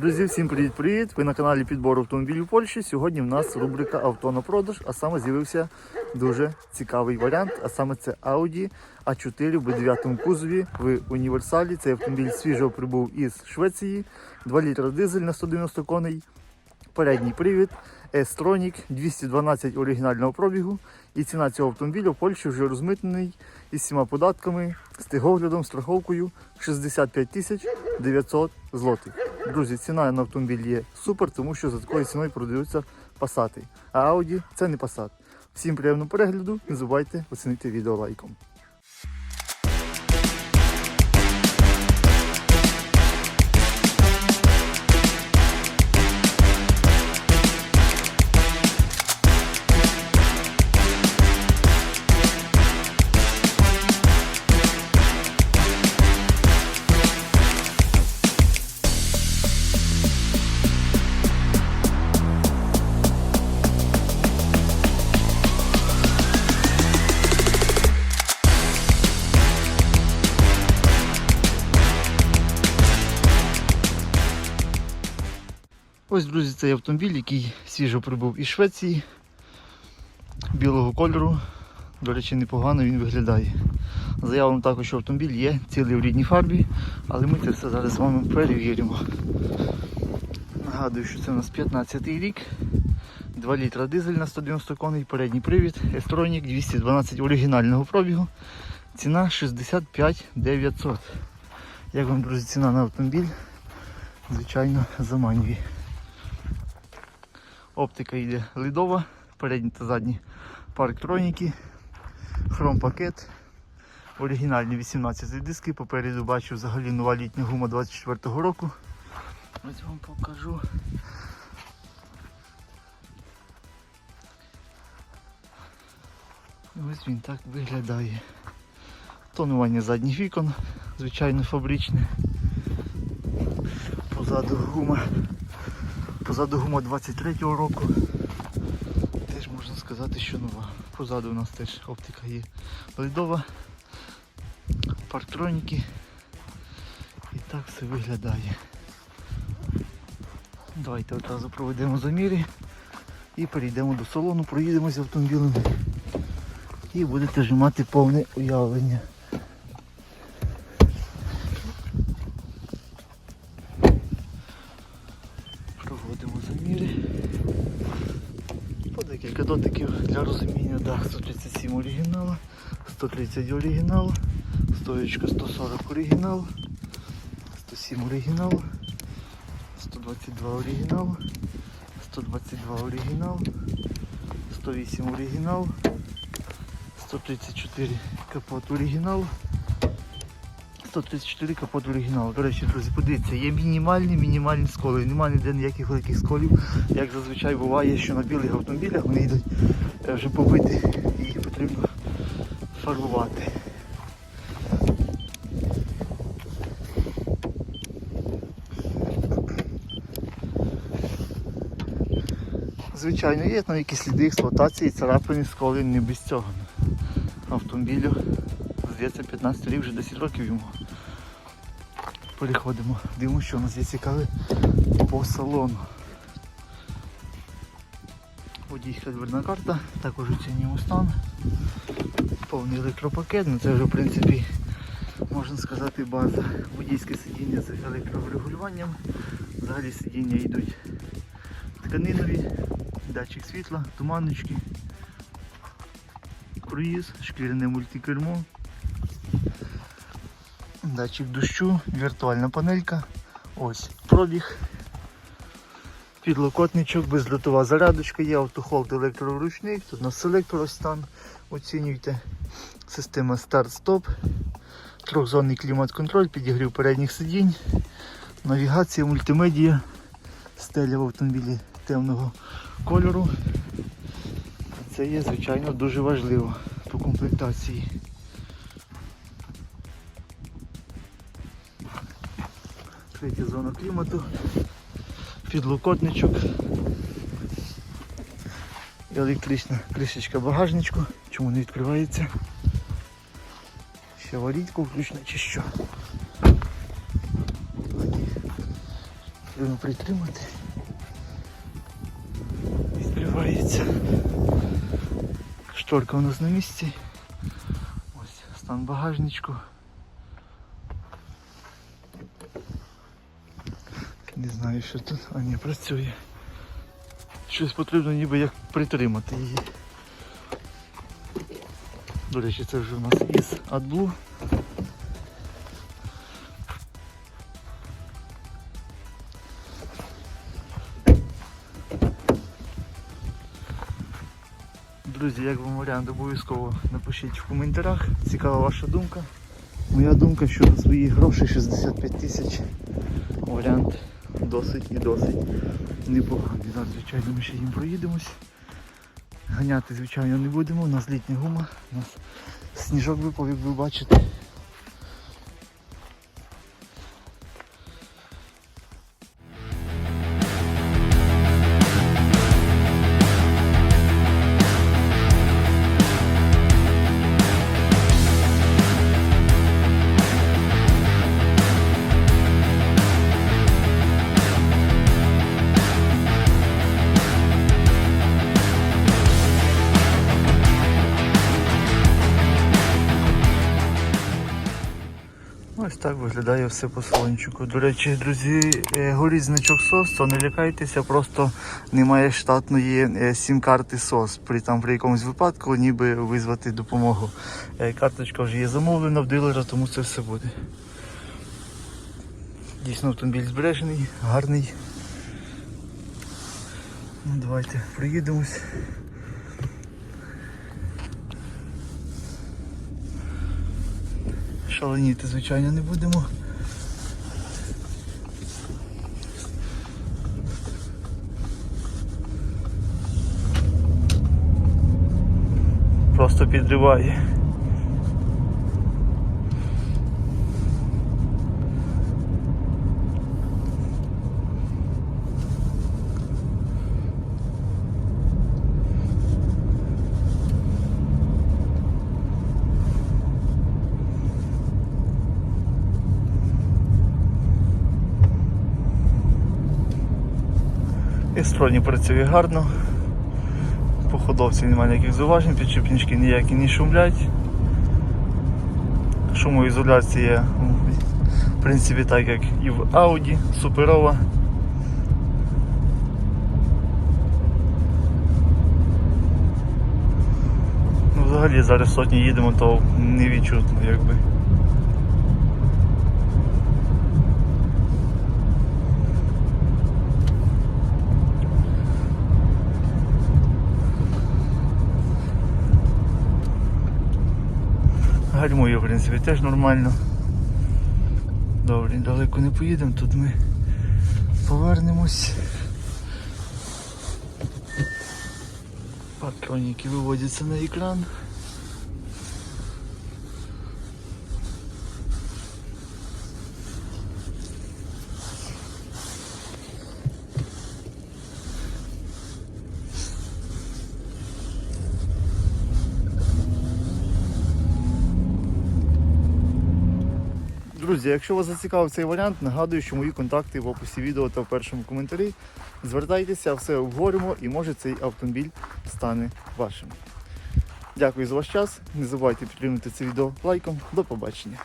Друзі, всім привіт-привіт! Ви на каналі підбору автомобілів Польщі. Сьогодні в нас рубрика Авто на продаж, а саме з'явився дуже цікавий варіант. А саме це Audi A4 в B9 кузові в універсалі. Цей автомобіль свіжо прибув із Швеції. 2 літра дизель на 190 коней. Передній привід, S-Tronic, 212 оригінального пробігу. І ціна цього автомобіля в Польщі вже розмитнений із всіма податками, з тигоглядом, страховкою 65 тисяч 900 злотих. Друзі, ціна на автомобіль є супер, тому що за такою ціною продаються пасати. А Audi це не пасат. Всім приємного перегляду, не забувайте оцінити відео лайком. Ось, друзі, цей автомобіль, який свіжо прибув із Швеції, білого кольору. До речі, непогано він виглядає. Заявлено також, що автомобіль є цілий в рідній фарбі, але ми це все зараз з вами перевіримо. Нагадую, що це у нас 15-й рік, 2 літра дизель на 190 коней, передній привід, S-Tronic 212 оригінального пробігу. Ціна 65 900. Як вам, друзі, ціна на автомобіль? Звичайно, заманює. Оптика йде лідова, передні та задні парктроніки, хром-пакет, оригінальні 18 диски, попереду бачу взагалі нова літня гума 24-го року. Ось вам покажу. Ось він так виглядає. Тонування задніх вікон, звичайно фабричне. Позаду гума. Позаду гума 23-го року. Теж можна сказати, що нова. Позаду у нас теж оптика є ледова, парктроніки. І так все виглядає. Давайте одразу проведемо заміри і перейдемо до салону, проїдемося автомобілем і будете вже мати повне уявлення. Проводимо заміри. По декілька дотиків для розуміння. Да, 137 оригінал, 130 оригінал, стоєчка 140 оригінал, 107 оригінал, 122 оригінал, 122 оригінал, 108 оригінал, 134 капот оригінал. 134 капот оригінал. До речі, друзі, подивіться, є мінімальні мінімальні сколи. Немає ніде ніяких великих сколів. Як зазвичай буває, що на білих автомобілях вони йдуть е, вже побиті і їх потрібно фарбувати. Звичайно, є там якісь сліди експлуатації, царапини, сколи, не без цього. Автомобілю, здається, 15 рік, вже 10 років йому. Переходимо, дивимося, що у нас є цікаве по салону. Водійська дверна карта, також оцінюємо стан. Повний електропакет, ну це вже в принципі можна сказати база. Водійське сидіння з електрорегулюванням. Взагалі сидіння йдуть тканинові, датчик світла, туманочки, круїз, шкіряне мультикермо, датчик дощу, віртуальна панелька, ось пробіг, підлокотничок, безлютова зарядочка, є автохолд електроручник, тут у нас селектор ось стан, оцінюйте, система старт-стоп, трьохзонний клімат-контроль, підігрів передніх сидінь, навігація, мультимедія, стеля в автомобілі темного кольору. Це є, звичайно, дуже важливо по комплектації. Третя зона клімату, підлокотничок, електрична кришечка багажничку, чому не відкривається. Ще аварійку включно чи що. потрібно притримати. Відкривається. Шторка у нас на місці. Ось стан багажничку. Не знаю, що тут. А ні, працює. Щось потрібно ніби як притримати її. До речі, це вже у нас із AdBlue. Друзі, як вам варіант, обов'язково напишіть в коментарях. Цікава ваша думка. Моя думка, що за свої гроші 65 тисяч варіант досить і досить непоганий. Зараз, звичайно, ми ще їм проїдемось. Ганяти, звичайно, не будемо, у нас літня гума, у нас сніжок випав, як ви бачите. Ось так виглядає все по салончику. До речі, друзі, е, горить значок СОС, то не лякайтеся, просто немає штатної е, сім-карти СОС. При, там, при якомусь випадку ніби визвати допомогу. Е, Карточка вже є замовлена в дилера, тому це все буде. Дійсно автомобіль збережений, гарний. Ну, давайте приїдемось. Шаленіти, звичайно, не будемо. Просто підриває. Естроні працює гарно. По ходовці немає ніяких зауважень, підшипнички ніякі не шумлять. Шумоізоляція, в принципі, так як і в Audi, суперова. Ну, взагалі зараз сотні їдемо, то не відчутно якби. Гальмує, в принципі, теж нормально. Добре, далеко не поїдемо, тут ми повернемось. Патроніки виводяться на екран. Друзі, якщо вас зацікавив цей варіант, нагадую, що мої контакти в описі відео та в першому коментарі. Звертайтеся, все обговоримо і може цей автомобіль стане вашим. Дякую за ваш час. Не забувайте підтримати це відео лайком. До побачення.